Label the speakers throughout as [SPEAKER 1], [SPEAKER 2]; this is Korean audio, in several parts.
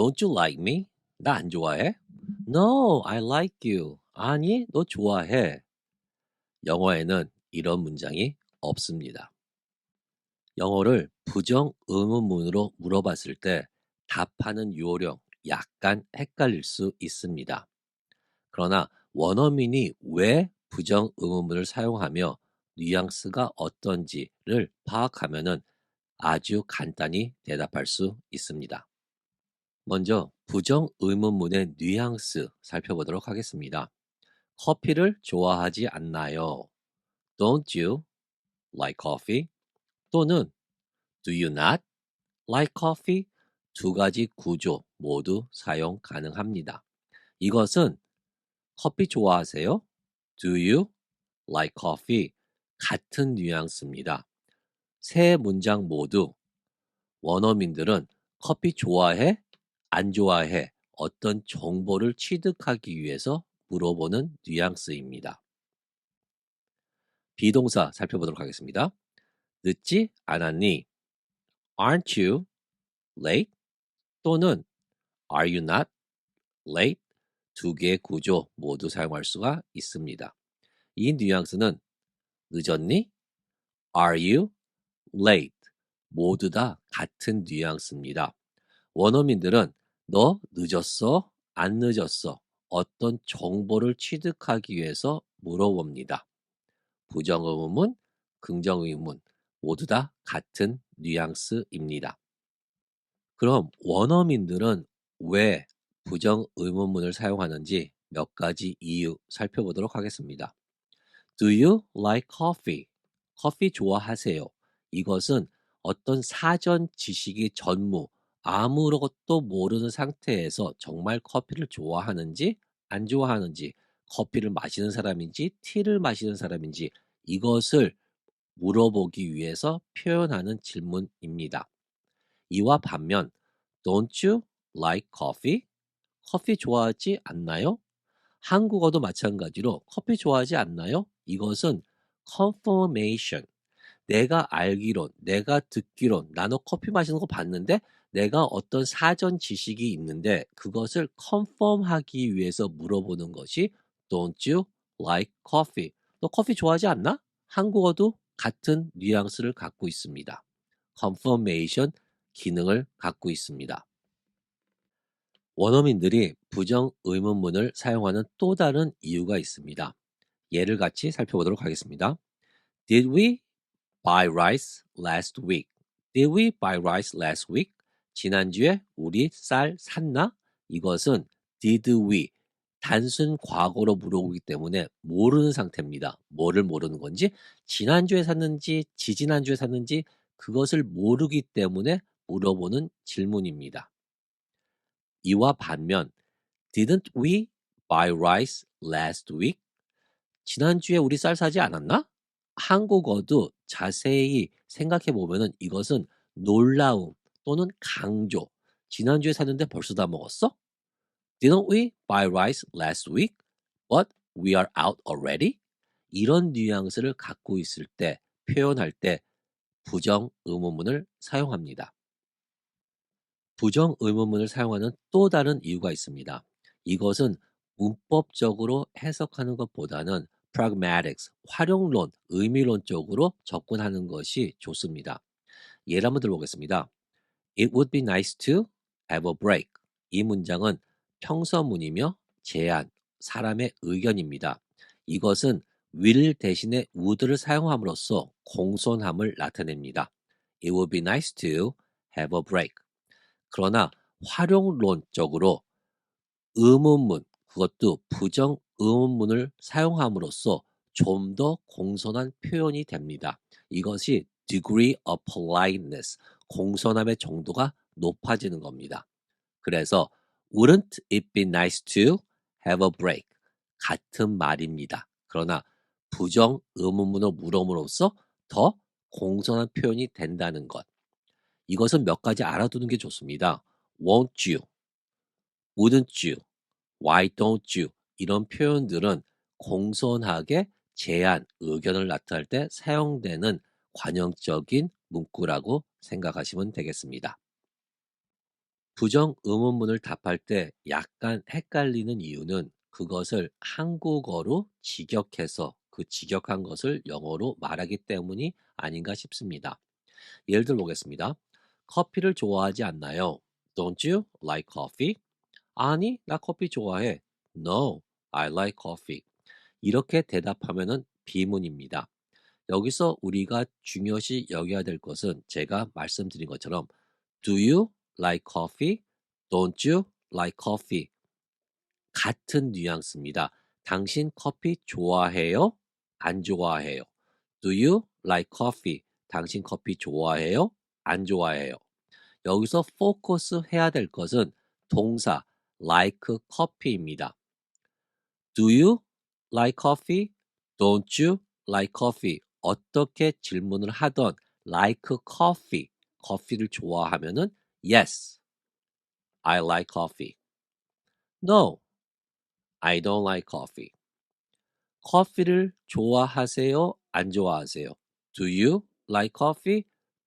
[SPEAKER 1] Don't you like me? 나 안 좋아해? No, I like you. 아니, 너 좋아해. 영어에는 이런 문장이 없습니다. 영어를 부정 의문문으로 물어봤을 때 답하는 요령 약간 헷갈릴 수 있습니다. 그러나 원어민이 왜 부정 의문문을 사용하며 뉘앙스가 어떤지를 파악하면은 아주 간단히 대답할 수 있습니다. 먼저 부정 의문문의 뉘앙스 살펴보도록 하겠습니다. 커피를 좋아하지 않나요? Don't you like coffee? 또는 Do you not like coffee? 두 가지 구조 모두 사용 가능합니다. 이것은 커피 좋아하세요? Do you like coffee? 같은 뉘앙스입니다. 세 문장 모두 원어민들은 커피 좋아해? 안 좋아해? 어떤 정보를 취득하기 위해서 물어보는 뉘앙스입니다. 비동사 살펴보도록 하겠습니다. 늦지 않았니? Aren't you late? 또는 Are you not late? 두 개의 구조 모두 사용할 수가 있습니다. 이 뉘앙스는 늦었니? Are you late? 모두 다 같은 뉘앙스입니다. 원어민들은 너 늦었어? 안 늦었어? 어떤 정보를 취득하기 위해서 물어봅니다. 부정의문문, 긍정의문 모두 다 같은 뉘앙스입니다. 그럼 원어민들은 왜 부정의문문을 사용하는지 몇 가지 이유 살펴보도록 하겠습니다. Do you like coffee? 커피 좋아하세요? 이것은 어떤 사전 지식이 전무, 아무것도 모르는 상태에서 정말 커피를 좋아하는지 안 좋아하는지 커피를 마시는 사람인지 티를 마시는 사람인지 이것을 물어보기 위해서 표현하는 질문입니다. 이와 반면 Don't you like coffee? 커피 좋아하지 않나요? 한국어도 마찬가지로 커피 좋아하지 않나요? 이것은 confirmation. 내가 알기론, 내가 듣기론, 나너 커피 마시는 거 봤는데 내가 어떤 사전 지식이 있는데 그것을 컨펌하기 위해서 물어보는 것이 Don't you like coffee? 너 커피 좋아하지 않나? 한국어도 같은 뉘앙스를 갖고 있습니다. confirmation 기능을 갖고 있습니다. 원어민들이 부정 의문문을 사용하는 또 다른 이유가 있습니다. 예를 같이 살펴보도록 하겠습니다. Did we buy rice last week? Did we buy rice last week? 지난주에 우리 쌀 샀나? 이것은 did we 단순 과거로 물어보기 때문에 모르는 상태입니다. 뭐를 모르는 건지 지난주에 샀는지 지지난주에 샀는지 그것을 모르기 때문에 물어보는 질문입니다. 이와 반면 didn't we buy rice last week? 지난주에 우리 쌀 사지 않았나? 한국어도 자세히 생각해 보면은 이것은 놀라움 또는 강조. 지난주에 샀는데 벌써 다 먹었어? Didn't we buy rice last week? But we are out already? 이런 뉘앙스를 갖고 있을 때, 표현할 때 부정 의문문을 사용합니다. 부정 의문문을 사용하는 또 다른 이유가 있습니다. 이것은 문법적으로 해석하는 것보다는 pragmatics, 활용론, 의미론적으로 접근하는 것이 좋습니다. 예를 한번 들어보겠습니다. It would be nice to have a break. 이 문장은 평서문이며 제안, 사람의 의견입니다. 이것은 will 대신에 would를 사용함으로써 공손함을 나타냅니다. It would be nice to have a break. 그러나 활용론적으로 의문문, 그것도 부정 의문문을 사용함으로써 좀 더 공손한 표현이 됩니다. 이것이 degree of politeness, 공손함의 정도가 높아지는 겁니다. 그래서 wouldn't it be nice to have a break? 같은 말입니다. 그러나 부정 의문문을 물음으로써 더 공손한 표현이 된다는 것. 이것은 몇 가지 알아두는 게 좋습니다. won't you, wouldn't you, why don't you 이런 표현들은 공손하게 제안, 의견을 나타낼 때 사용되는 관용적인 문구라고 생각하시면 되겠습니다. 부정 의문문을 답할 때 약간 헷갈리는 이유는 그것을 한국어로 직역해서 그 직역한 것을 영어로 말하기 때문이 아닌가 싶습니다. 예를 들어 보겠습니다. 커피를 좋아하지 않나요? Don't you like coffee? 아니, 나 커피 좋아해. No, I like coffee. 이렇게 대답하면은 비문입니다. 여기서 우리가 중요시 여겨야 될 것은 제가 말씀드린 것처럼 Do you like coffee? Don't you like coffee? 같은 뉘앙스입니다. 당신 커피 좋아해요? 안 좋아해요? Do you like coffee? 당신 커피 좋아해요? 안 좋아해요? 여기서 포커스 해야 될 것은 동사 like coffee입니다. Do you like coffee? Don't you like coffee? 어떻게 질문을 하던 like coffee, 커피를 좋아하면은 yes, I like coffee. No, I don't like coffee. 커피를 좋아하세요? 안 좋아하세요? Do you like coffee?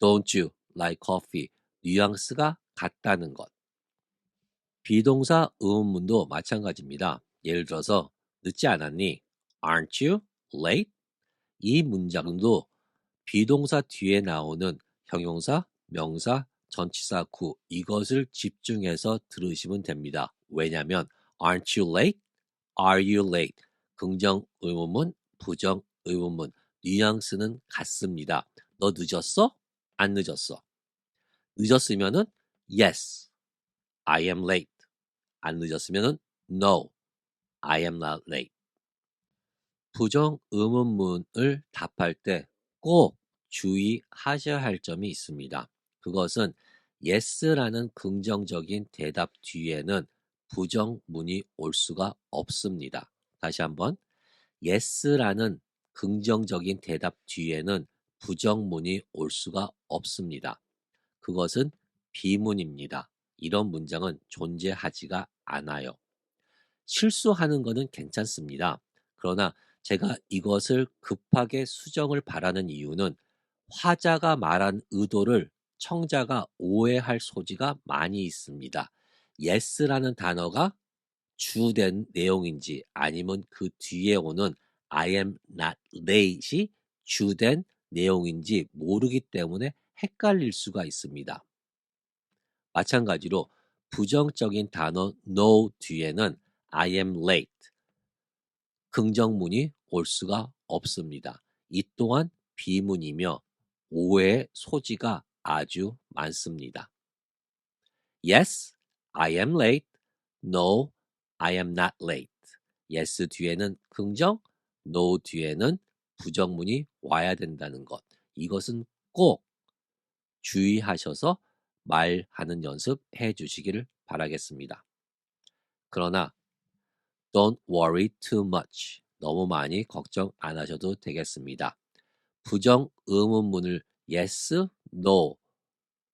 [SPEAKER 1] Don't you like coffee? 뉘앙스가 같다는 것. 비동사 의문문도 마찬가지입니다. 예를 들어서 늦지 않았니? Aren't you late? 이 문장도 비동사 뒤에 나오는 형용사, 명사, 전치사 구 이것을 집중해서 들으시면 됩니다. 왜냐하면 Aren't you late? Are you late? 긍정 의문문, 부정 의문문 뉘앙스는 같습니다. 너 늦었어? 안 늦었어? 늦었으면은 yes, I am late. 안 늦었으면은 no, I am not late. 부정 의문문을 답할 때 꼭 주의하셔야 할 점이 있습니다. 그것은 yes라는 긍정적인 대답 뒤에는 부정문이 올 수가 없습니다. 다시 한번 yes라는 긍정적인 대답 뒤에는 부정문이 올 수가 없습니다. 그것은 비문입니다. 이런 문장은 존재하지가 않아요. 실수하는 것은 괜찮습니다. 그러나 제가 이것을 급하게 수정을 바라는 이유는 화자가 말한 의도를 청자가 오해할 소지가 많이 있습니다. yes라는 단어가 주된 내용인지 아니면 그 뒤에 오는 I am not late이 주된 내용인지 모르기 때문에 헷갈릴 수가 있습니다. 마찬가지로 부정적인 단어 no 뒤에는 I am late 긍정문이 올 수가 없습니다. 이 또한 비문이며 오해의 소지가 아주 많습니다. Yes, I am late. No, I am not late. Yes 뒤에는 긍정, No 뒤에는 부정문이 와야 된다는 것. 이것은 꼭 주의하셔서 말하는 연습 해 주시기를 바라겠습니다. 그러나 don't worry too much. 너무 많이 걱정 안 하셔도 되겠습니다. 부정 의문문을 yes, no,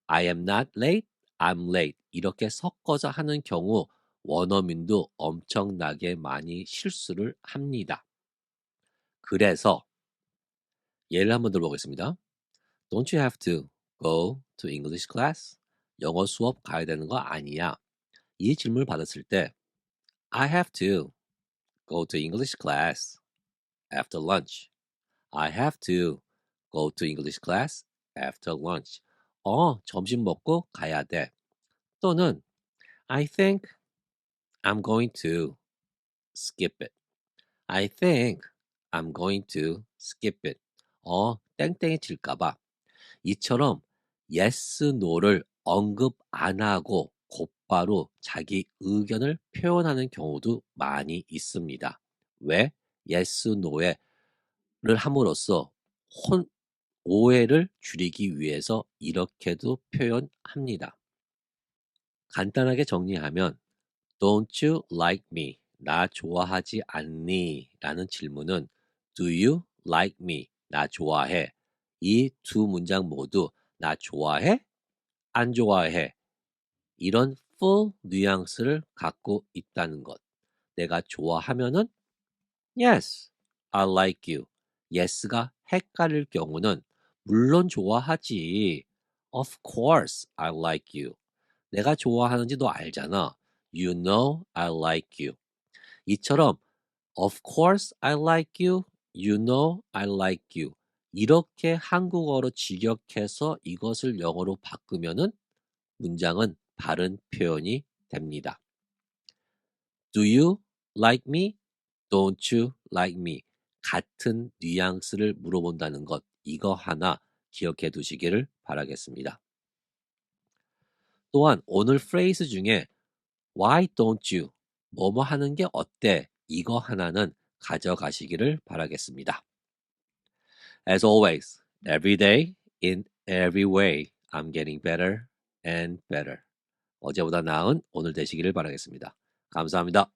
[SPEAKER 1] I am not late, I'm late 이렇게 섞어서 하는 경우 원어민도 엄청나게 많이 실수를 합니다. 그래서 예를 한번 들어보겠습니다. Don't you have to go to English class? 영어 수업 가야 되는 거 아니야? 이 질문을 받았을 때 I have to go to English class after lunch. I have to go to English class after lunch. 어, 점심 먹고 가야 돼. 또는 I think I'm going to skip it. I think I'm going to skip it. 어, 땡땡이 칠까봐. 이처럼 yes, no를 언급 안 하고 곧바로 자기 의견을 표현하는 경우도 많이 있습니다. 왜? yes, no를 함으로써 혼, 오해를 줄이기 위해서 이렇게도 표현합니다. 간단하게 정리하면 Don't you like me? 나 좋아하지 않니? 라는 질문은 Do you like me? 나 좋아해. 이 두 문장 모두 나 좋아해? 안 좋아해? 이런 full 뉘앙스를 갖고 있다는 것. 내가 좋아하면은 Yes, I like you. Yes가 헷갈릴 경우는 물론 좋아하지. Of course, I like you. 내가 좋아하는지 너 알잖아. You know I like you. 이처럼 Of course I like you. You know I like you. 이렇게 한국어로 직역해서 이것을 영어로 바꾸면은 문장은 바른 표현이 됩니다. Do you like me? Don't you like me? 같은 뉘앙스를 물어본다는 것 이거 하나 기억해 두시기를 바라겠습니다. 또한 오늘 프레이즈 중에 Why don't you? 뭐뭐 하는 게 어때? 이거 하나는 가져가시기를 바라겠습니다. As always, every day, in every way, I'm getting better and better. 어제보다 나은 오늘 되시기를 바라겠습니다. 감사합니다.